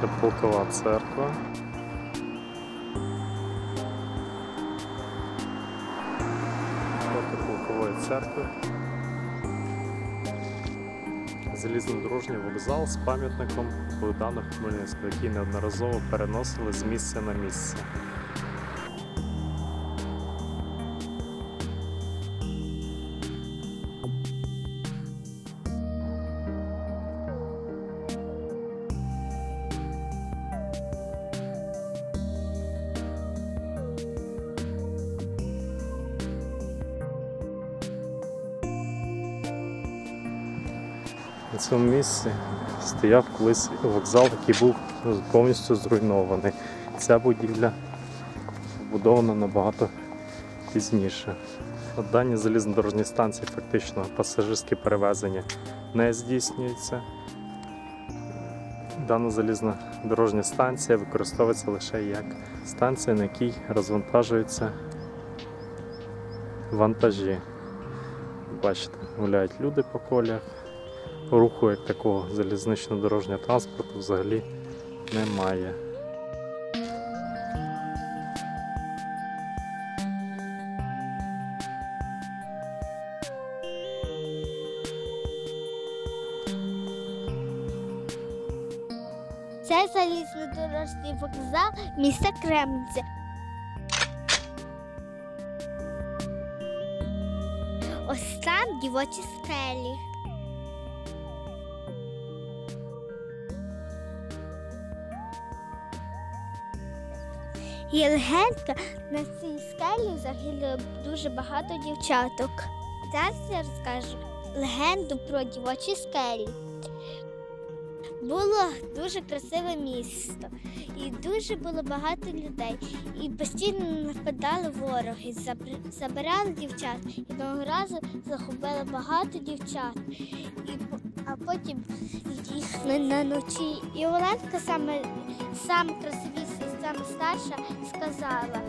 Це полкова церква. Проти полкової церкви. Залізнодорожній вокзал з пам'ятником Богдану Хмельницького, який неодноразово переносили з місця на місце. На цьому місці стояв колись вокзал, який був повністю зруйнований. Ця будівля побудована набагато пізніше. На даній залізнодорожній станції фактично пасажирські перевезення не здійснюються. Дана залізнодорожня станція використовується лише як станція, на якій розвантажуються вантажі. Бачите, гуляють люди по колях руху як такого залізнично-дорожнього транспорту взагалі немає. Це залізнодорожній вокзал міста Кремниця. Ось там дівочі скелі. Є легенда, на цій скелі загинуло дуже багато дівчаток. Зараз я розкажу легенду про дівочі скелі. Було дуже красиве місто, і дуже було багато людей. І постійно нападали вороги, забирали дівчат. І одного разу захопили багато дівчат. І, а потім їх на, ночі. І Оленка саме, саме красивіша саме старша сказала.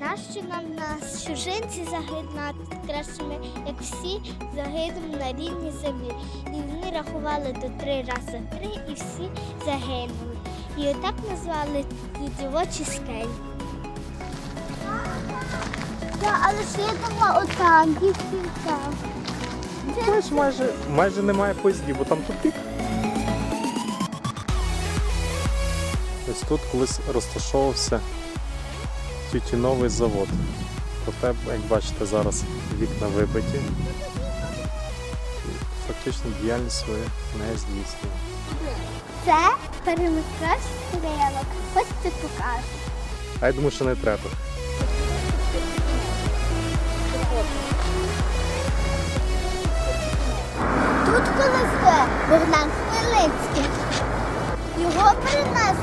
Нащо нам на чужинці загинати кращими, як всі загинемо на рідній землі. І вони рахували до три рази три, і всі загинули. І отак назвали дівочі скелі. Так, але ж я думала отак, дівчинка. Знаєш, майже, майже немає поїздів, бо там тупік. Ось тут колись розташовувався тютюновий завод. Проте, як бачите, зараз вікна вибиті. Фактично діяльність свою не здійснює. Це перемикач стрілок. Хочете покажу. А я думаю, що не треба. Тут колись Богдан. Його перенесли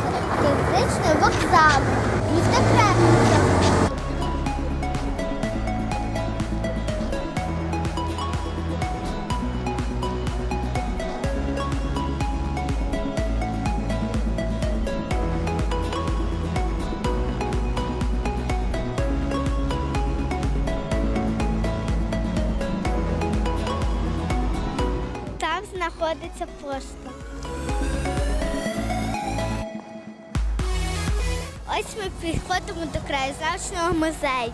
в фізичний вокзал. Місто Кремниця. Там знаходиться пошта. Ось ми підходимо до краєзнавчого музею.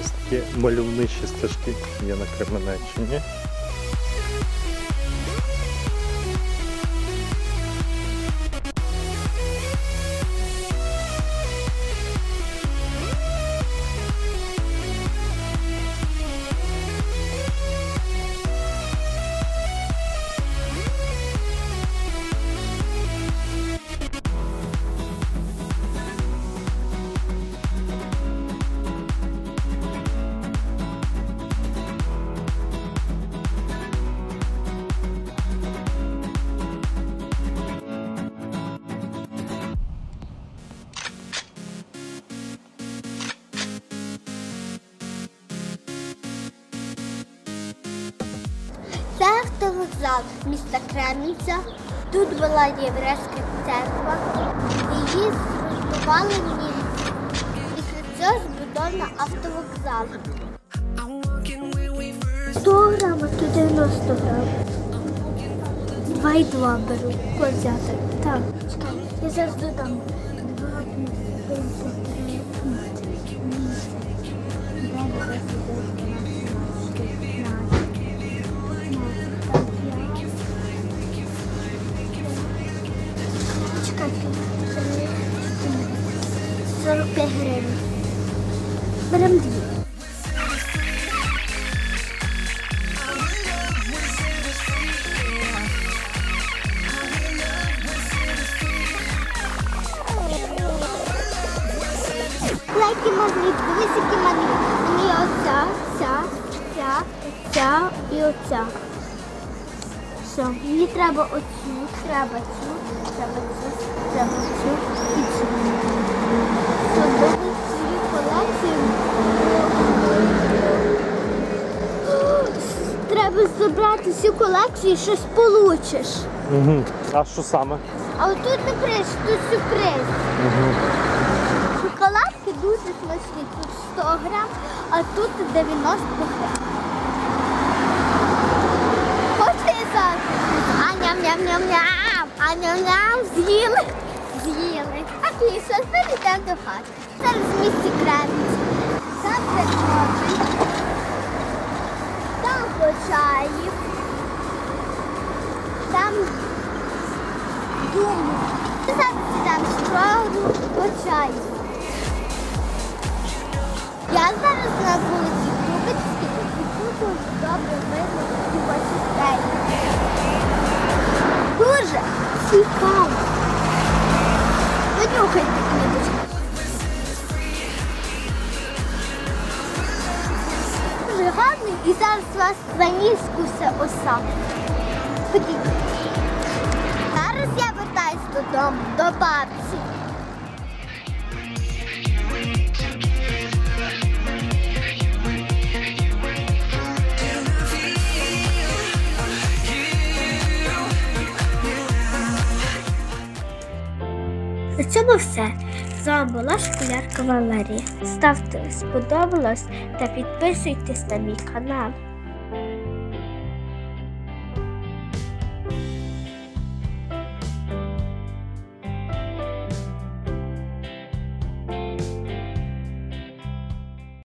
Ось такі мальовничі стежки є на Кременеччині. Це автовокзал міста Кремниця. Тут була єврейська церква, її зруйнували німці. Після цього збудовано автовокзал. 100 грам, а то 90 грам. Два і два беру. Ось взяти. Так, я зараз додам. Два, ця, ця і оця. Все, мені треба оцю, треба цю, треба цю, треба цю і цю. Добре, колекцію. Треба забрати всю колекцію і щось получиш. Угу. А що саме? А отут не приш, тут сюрприз. Угу. Шоколадки дуже смачні. Тут 100 грам, а тут 90 грам. Хочете я зараз? А ням-ням-ням-ням, а ням-ням, з'їли. З'їли. Отлично, тепер йдемо до хати. Зараз в місті кремниць. Там прикольний. Там почаїв. Там думаю. Зараз там справу почаю. Я зараз на вулиці Кубицькій і тут добре видно його системі. Дуже цікаво. Понюхайте книжечку. Дуже гарний і зараз вас заніскуся оса. Ходіть. Зараз я вертаюсь додому, до бабці. Цьому все. З вами була школярка Валерія. Ставте сподобалось та підписуйтесь на мій канал.